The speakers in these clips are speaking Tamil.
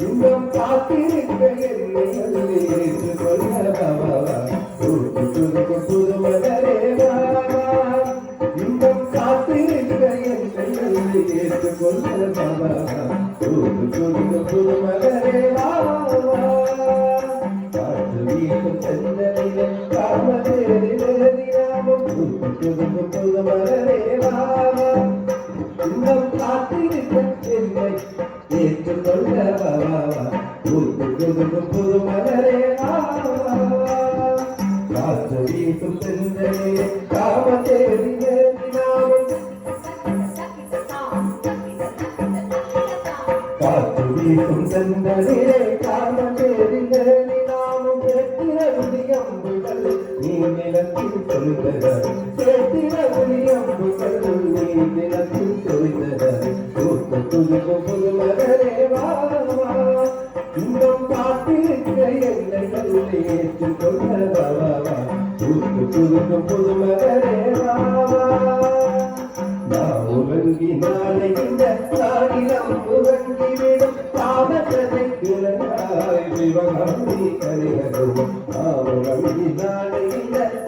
இன்னும் காத்திருக்க என்னை கொள்ள பாபா ஏற்றுக்கொள்ள பாபா புது புது புதுமலை காமதேவிலே காமதேவிலே நாமும் கேட்கிற உதயம் நிலத்தில் தொழுதர சேத்திர புளியம்பு கல்வி நிலத்தில் தொழுதர தூத்த துணிவு புதுமரேவாவா இன்னும் பார்த்திருக்க நாளை இந்த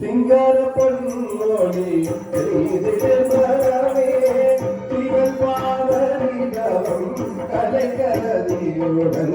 சிங்கார பொன்னோடி கலை கலதியுடன்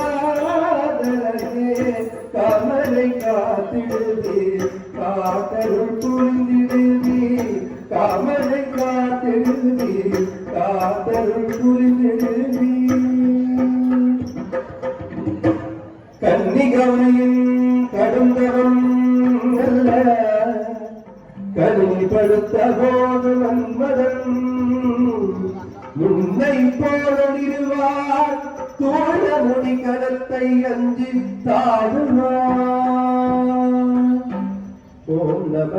கங்காதரே கமலை காத்திடுதி காத்தருள் புரிந்திடுதி கமலை காத்திடுதி காத்தருள் புரிந்திடுதி கன்னிகவனையின் கடுந்தரம் அல்ல கருணி படுத்த போது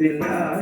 Yeah.